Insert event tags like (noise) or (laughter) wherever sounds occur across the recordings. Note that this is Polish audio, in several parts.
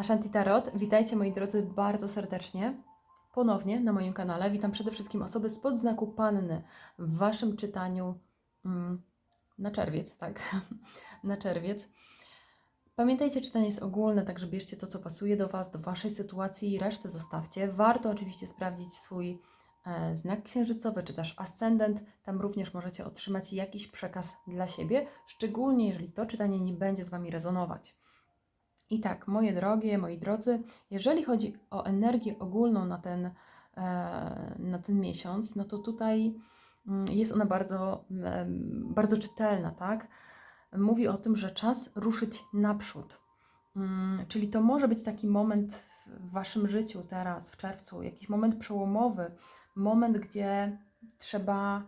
Ashanti Tarot, witajcie moi drodzy bardzo serdecznie. Ponownie na moim kanale. Witam przede wszystkim osoby spod znaku Panny w Waszym czytaniu mm, na czerwiec, tak? (laughs) na czerwiec. Pamiętajcie, czytanie jest ogólne, także bierzcie to, co pasuje do Was, do Waszej sytuacji i resztę zostawcie. Warto oczywiście sprawdzić swój e, znak księżycowy, czy też ascendent. Tam również możecie otrzymać jakiś przekaz dla siebie, szczególnie jeżeli to czytanie nie będzie z Wami rezonować. I tak, moje drogie, moi drodzy, jeżeli chodzi o energię ogólną na ten, e, na ten miesiąc, no to tutaj mm, jest ona bardzo, em, bardzo czytelna, tak? Mówi o tym, że czas ruszyć naprzód. Mm, Czyli to może być taki moment w Waszym życiu teraz, w czerwcu, jakiś moment przełomowy, moment, gdzie trzeba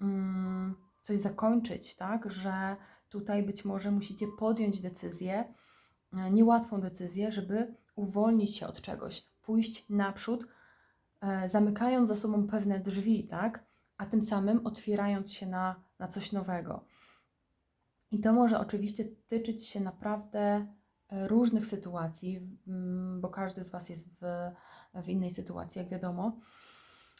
mm, coś zakończyć, tak? Że tutaj być może musicie podjąć decyzję, niełatwą decyzję, żeby uwolnić się od czegoś, pójść naprzód, e, zamykając za sobą pewne drzwi, tak? A tym samym otwierając się na, na coś nowego. I to może oczywiście tyczyć się naprawdę e, różnych sytuacji, mm, bo każdy z Was jest w, w innej sytuacji, jak wiadomo.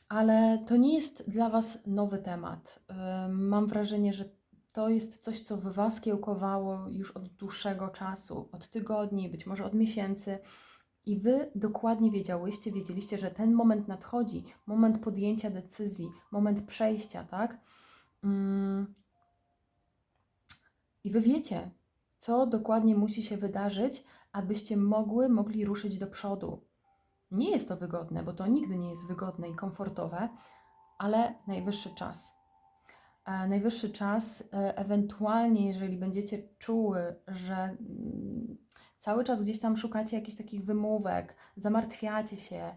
Ale to nie jest dla Was nowy temat. E, Mam wrażenie, że to jest coś, co w Was kiełkowało już od dłuższego czasu, od tygodni, być może od miesięcy. I Wy dokładnie wiedziałyście, wiedzieliście, że ten moment nadchodzi, moment podjęcia decyzji, moment przejścia, tak? Mm. I Wy wiecie, co dokładnie musi się wydarzyć, abyście mogły, mogli ruszyć do przodu. Nie jest to wygodne, bo to nigdy nie jest wygodne i komfortowe, ale najwyższy czas. E, Najwyższy czas, e, ewentualnie, jeżeli będziecie czuły, że mm, cały czas gdzieś tam szukacie jakichś takich wymówek, zamartwiacie się,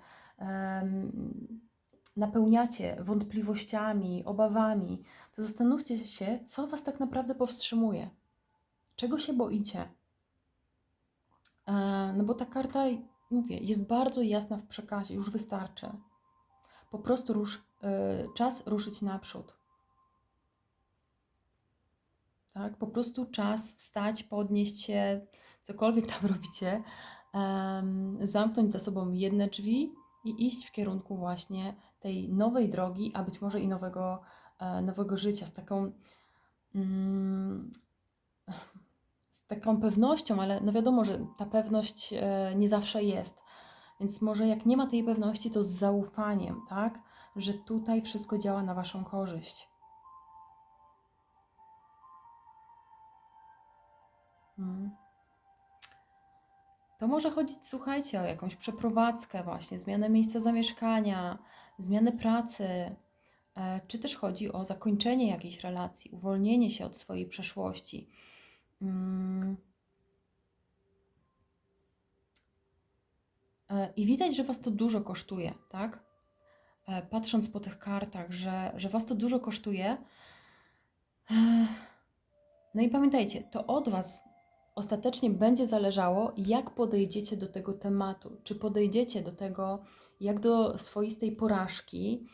napełniacie wątpliwościami, obawami, to zastanówcie się, co Was tak naprawdę powstrzymuje. Czego się boicie? E, No bo ta karta, mówię, jest bardzo jasna w przekazie, już wystarczy. Po prostu rusz, czas ruszyć naprzód. Tak? Po prostu czas wstać, podnieść się, cokolwiek tam (laughs) robicie, em, zamknąć za sobą jedne drzwi i iść w kierunku właśnie tej nowej drogi, a być może i nowego, e, nowego życia, z taką, mm, z taką pewnością, ale no wiadomo, że ta pewność e, nie zawsze jest. Więc może jak nie ma tej pewności, to z zaufaniem, tak? Że tutaj wszystko działa na Waszą korzyść. To może chodzić, słuchajcie, o jakąś przeprowadzkę, właśnie, zmianę miejsca zamieszkania, zmianę pracy, e, czy też chodzi o zakończenie jakiejś relacji, uwolnienie się od swojej przeszłości. Mm. E, I widać, że Was to dużo kosztuje, tak? E, Patrząc po tych kartach, że, że Was to dużo kosztuje. No i pamiętajcie, to od Was ostatecznie będzie zależało, jak podejdziecie do tego tematu. Czy podejdziecie do tego jak do swoistej porażki,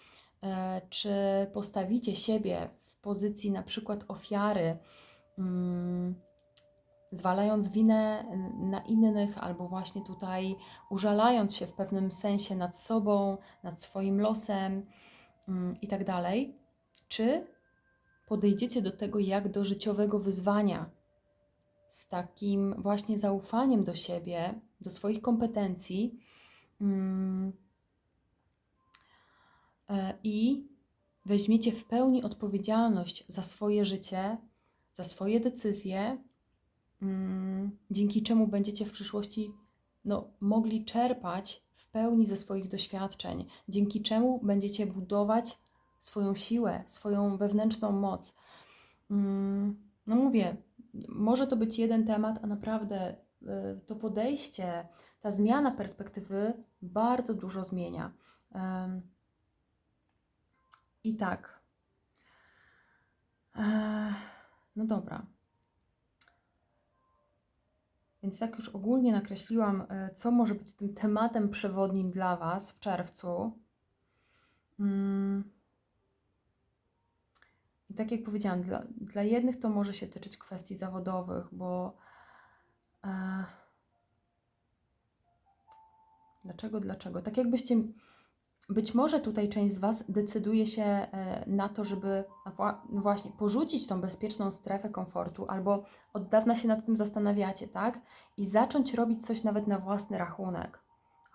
e, czy postawicie siebie w pozycji na przykład ofiary, mm, zwalając winę na innych, albo właśnie tutaj użalając się w pewnym sensie nad sobą, nad swoim losem mm, i tak. Czy podejdziecie do tego jak do życiowego wyzwania, z takim właśnie zaufaniem do siebie, do swoich kompetencji mm, e, i weźmiecie w pełni odpowiedzialność za swoje życie, za swoje decyzje, mm, dzięki czemu będziecie w przyszłości no, mogli czerpać w pełni ze swoich doświadczeń, dzięki czemu będziecie budować swoją siłę, swoją wewnętrzną moc. Mm, No mówię, może to być jeden temat, a naprawdę y, to podejście, ta zmiana perspektywy bardzo dużo zmienia. I tak. No dobra. Więc jak już ogólnie nakreśliłam, e, co może być tym tematem przewodnim dla Was w czerwcu. I tak jak powiedziałam, dla, dla jednych to może się tyczyć kwestii zawodowych, bo e, Dlaczego, dlaczego? Tak jakbyście, być może tutaj część z Was decyduje się e, na to, żeby wła- no właśnie porzucić tą bezpieczną strefę komfortu, albo od dawna się nad tym zastanawiacie, tak? I zacząć robić coś nawet na własny rachunek,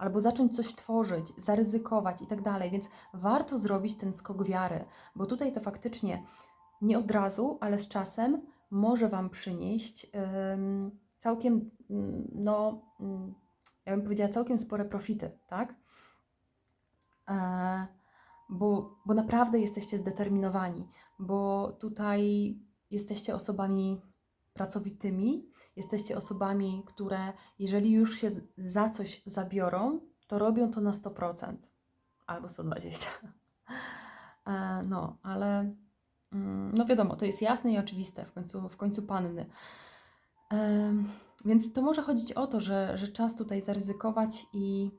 albo zacząć coś tworzyć, zaryzykować i tak dalej. Więc warto zrobić ten skok wiary, bo tutaj to faktycznie nie od razu, ale z czasem może Wam przynieść całkiem, no, ja bym powiedziała, całkiem spore profity, tak? E, bo, bo naprawdę jesteście zdeterminowani, bo tutaj jesteście osobami pracowitymi, jesteście osobami, które jeżeli już się za coś zabiorą, to robią to na 100% albo 120%. (laughs) E, no, ale mm, no wiadomo, to jest jasne i oczywiste, w końcu, w końcu panny. Em, Więc to może chodzić o to, że, że czas tutaj zaryzykować i,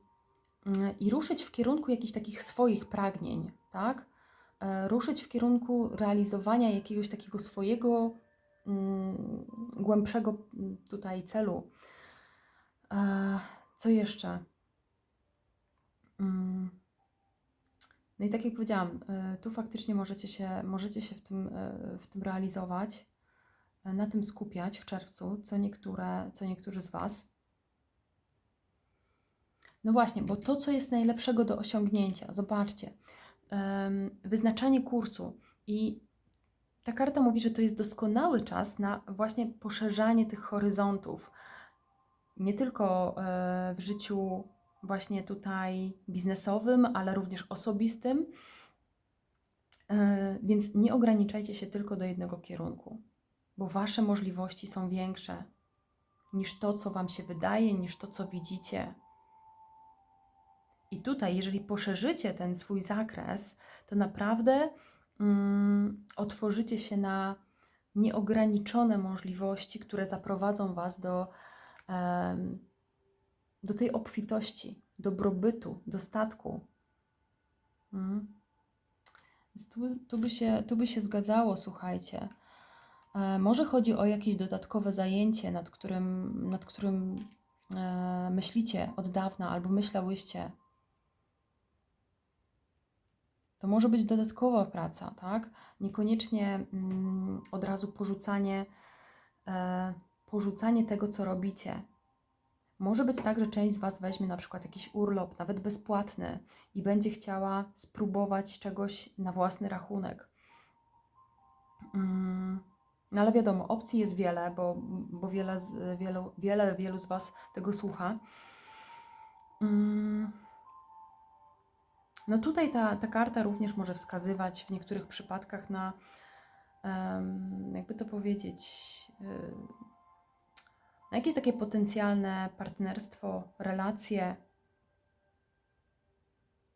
mm, i ruszyć w kierunku jakichś takich swoich pragnień, tak? E, Ruszyć w kierunku realizowania jakiegoś takiego swojego głębszego mm, tutaj celu. E, Co jeszcze? Mm, No i tak jak powiedziałam, e, tu faktycznie możecie się, możecie się w tym, e, w tym realizować, na tym skupiać w czerwcu, co, niektóre, co niektórzy z Was. No właśnie, bo to, co jest najlepszego do osiągnięcia, zobaczcie, wyznaczanie kursu i ta karta mówi, że to jest doskonały czas na właśnie poszerzanie tych horyzontów. Nie tylko e, w życiu właśnie tutaj biznesowym, ale również osobistym. E, Więc nie ograniczajcie się tylko do jednego kierunku, bo Wasze możliwości są większe niż to, co Wam się wydaje, niż to, co widzicie. I tutaj, jeżeli poszerzycie ten swój zakres, to naprawdę mm, otworzycie się na nieograniczone możliwości, które zaprowadzą Was do, do tej obfitości, dobrobytu, dostatku. Mm. Tu, tu, by się, tu by się zgadzało, słuchajcie. E, może chodzi o jakieś dodatkowe zajęcie, nad którym, nad którym e, myślicie od dawna albo myślałyście. To może być dodatkowa praca, tak? Niekoniecznie mm, od razu porzucanie, e, porzucanie tego, co robicie. Może być tak, że część z Was weźmie na przykład jakiś urlop, nawet bezpłatny, i będzie chciała spróbować czegoś na własny rachunek. Mm, No ale wiadomo, opcji jest wiele, bo, bo wiele, wielu, wiele, wielu z Was tego słucha. Mm, No tutaj ta, ta karta również może wskazywać w niektórych przypadkach na, jakby to powiedzieć, na jakieś takie potencjalne partnerstwo, relacje.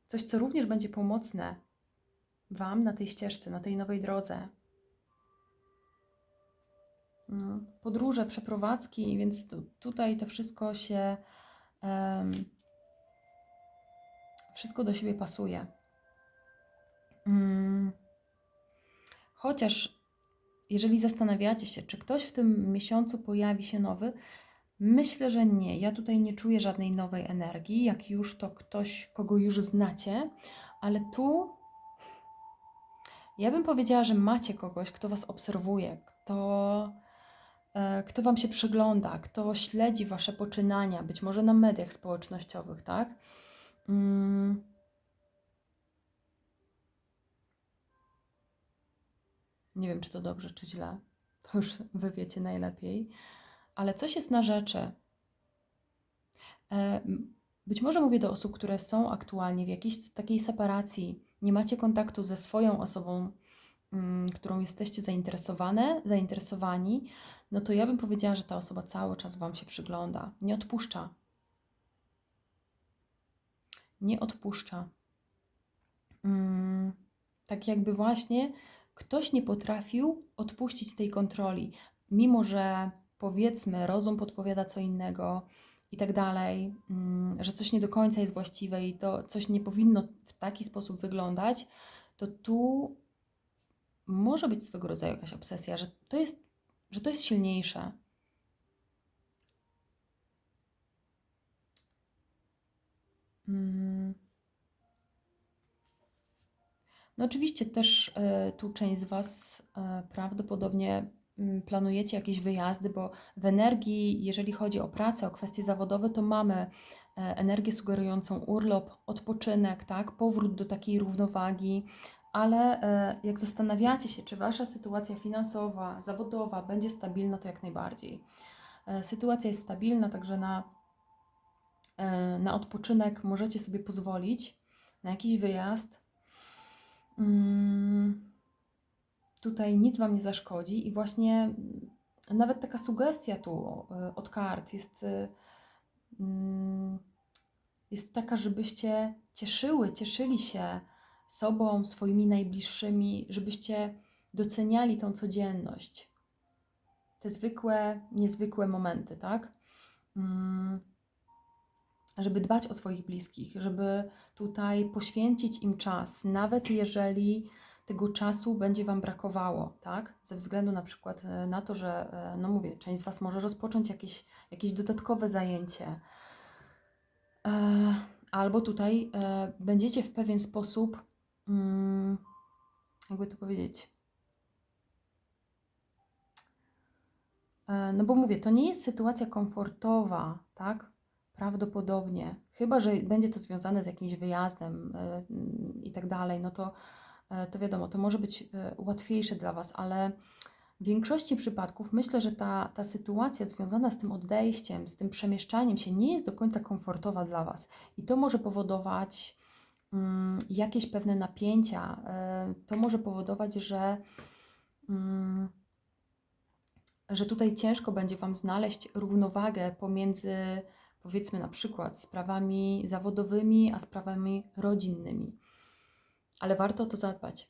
Coś, co również będzie pomocne Wam na tej ścieżce, na tej nowej drodze. No, podróże, przeprowadzki, więc tu, tutaj to wszystko się. em, wszystko do siebie pasuje. Mm. Chociaż, jeżeli zastanawiacie się, czy ktoś w tym miesiącu pojawi się nowy, myślę, że nie. Ja tutaj nie czuję żadnej nowej energii. Jak już to ktoś, kogo już znacie, ale tu ja bym powiedziała, że macie kogoś, kto Was obserwuje, kto, e, kto Wam się przygląda, kto śledzi Wasze poczynania, być może na mediach społecznościowych, tak? Mm. Nie wiem, czy to dobrze, czy źle. To już Wy wiecie najlepiej. Ale coś jest na rzeczy. E, Być może mówię do osób, które są aktualnie w jakiejś takiej separacji, nie macie kontaktu ze swoją osobą, mm, którą jesteście zainteresowane, zainteresowani, no to ja bym powiedziała, że ta osoba cały czas Wam się przygląda, nie odpuszcza. Nie odpuszcza. Mm, Tak jakby właśnie ktoś nie potrafił odpuścić tej kontroli, mimo że powiedzmy rozum podpowiada co innego i tak dalej, mm, że coś nie do końca jest właściwe i to coś nie powinno w taki sposób wyglądać, to tu może być swego rodzaju jakaś obsesja, że to jest, że to jest silniejsze. No oczywiście też e, tu część z Was e, prawdopodobnie mm, planujecie jakieś wyjazdy, bo w energii, jeżeli chodzi o pracę, o kwestie zawodowe, to mamy e, energię sugerującą urlop, odpoczynek, tak, powrót do takiej równowagi, ale jak zastanawiacie się, czy Wasza sytuacja finansowa, zawodowa będzie stabilna, to jak najbardziej. Sytuacja jest stabilna, także na, na odpoczynek możecie sobie pozwolić, na jakiś wyjazd. Mm, Tutaj nic Wam nie zaszkodzi i właśnie mm, nawet taka sugestia tu e, od kart jest, e, mm, jest taka, żebyście cieszyły, cieszyli się sobą, swoimi najbliższymi, żebyście doceniali tą codzienność. Te zwykłe, niezwykłe momenty, tak? Żeby dbać o swoich bliskich, żeby tutaj poświęcić im czas, nawet jeżeli tego czasu będzie Wam brakowało, tak? Ze względu na przykład e, na to, że, e, no mówię, część z Was może rozpocząć jakieś, jakieś dodatkowe zajęcie. E, Albo tutaj będziecie w pewien sposób, mm, jakby to powiedzieć, No bo mówię, to nie jest sytuacja komfortowa, tak? Prawdopodobnie. Chyba, że będzie to związane z jakimś wyjazdem e, mm, i tak dalej, no to, e, to wiadomo, to może być e, łatwiejsze dla Was, ale w większości przypadków myślę, że ta, ta sytuacja związana z tym odejściem, z tym przemieszczaniem się nie jest do końca komfortowa dla Was. I to może powodować mm, jakieś pewne napięcia. To może powodować, że. mm, że tutaj ciężko będzie Wam znaleźć równowagę pomiędzy, powiedzmy, na przykład sprawami zawodowymi, a sprawami rodzinnymi. Ale warto o to zadbać.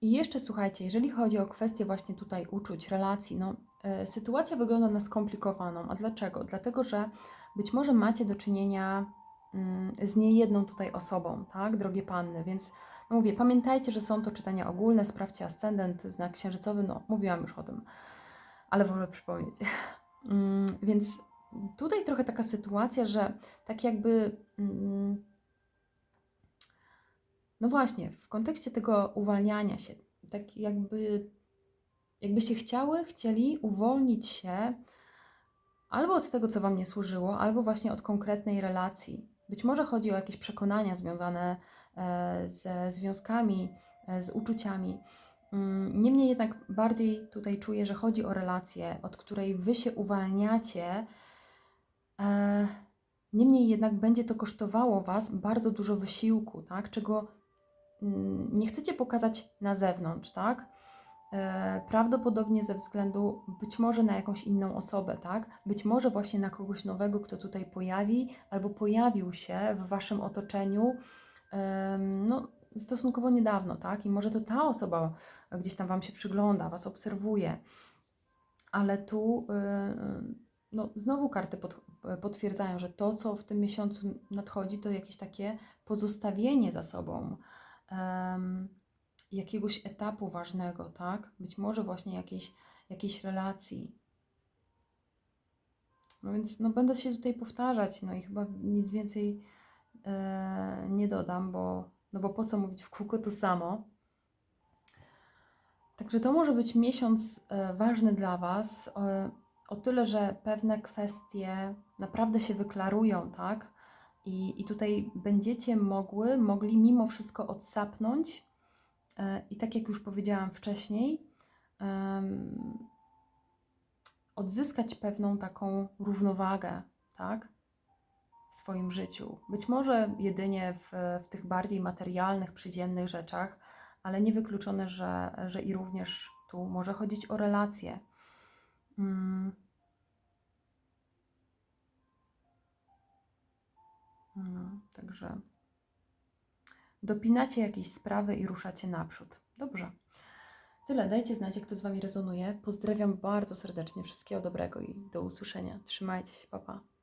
I jeszcze słuchajcie, jeżeli chodzi o kwestię właśnie tutaj uczuć, relacji, no e, sytuacja wygląda na skomplikowaną. A dlaczego? Dlatego, że być może macie do czynienia mm, z niejedną tutaj osobą, tak, drogie panny, więc no mówię, pamiętajcie, że są to czytania ogólne, sprawdźcie ascendent, znak księżycowy, no mówiłam już o tym, ale wolę przypomnieć. (laughs) Mm, Więc tutaj trochę taka sytuacja, że tak jakby, mm, no właśnie, w kontekście tego uwalniania się, tak jakby, jakbyście chciały, chcieli uwolnić się albo od tego, co Wam nie służyło, albo właśnie od konkretnej relacji. Być może chodzi o jakieś przekonania związane e, ze związkami, e, z uczuciami. Mm, Niemniej jednak bardziej tutaj czuję, że chodzi o relację, od której Wy się uwalniacie. E, Niemniej jednak będzie to kosztowało Was bardzo dużo wysiłku, tak? czego mm, nie chcecie pokazać na zewnątrz, tak? E, Prawdopodobnie ze względu być może na jakąś inną osobę, tak? Być może właśnie na kogoś nowego, kto tutaj pojawi albo pojawił się w Waszym otoczeniu, no, stosunkowo niedawno, tak? I może to ta osoba gdzieś tam Wam się przygląda, Was obserwuje, ale tu y, no, znowu karty pod, potwierdzają, że to, co w tym miesiącu nadchodzi, to jakieś takie pozostawienie za sobą em, jakiegoś etapu ważnego, tak? Być może właśnie jakiejś, jakiejś relacji. No więc no, będę się tutaj powtarzać, no i chyba nic więcej e, nie dodam, bo, no bo po co mówić w kółko to samo. Także to może być miesiąc e, ważny dla Was, e, o tyle, że pewne kwestie naprawdę się wyklarują, tak? I, I tutaj będziecie mogły, mogli mimo wszystko odsapnąć e, i tak jak już powiedziałam wcześniej, em, odzyskać pewną taką równowagę, tak? W swoim życiu. Być może jedynie w, w tych bardziej materialnych, przyziemnych rzeczach, ale niewykluczone, że, że i również tu może chodzić o relacje. Mm. No, także dopinacie jakieś sprawy i ruszacie naprzód. Dobrze. Tyle. Dajcie znać, jak to z Wami rezonuje. Pozdrawiam bardzo serdecznie. Wszystkiego dobrego i do usłyszenia. Trzymajcie się, papa. Pa.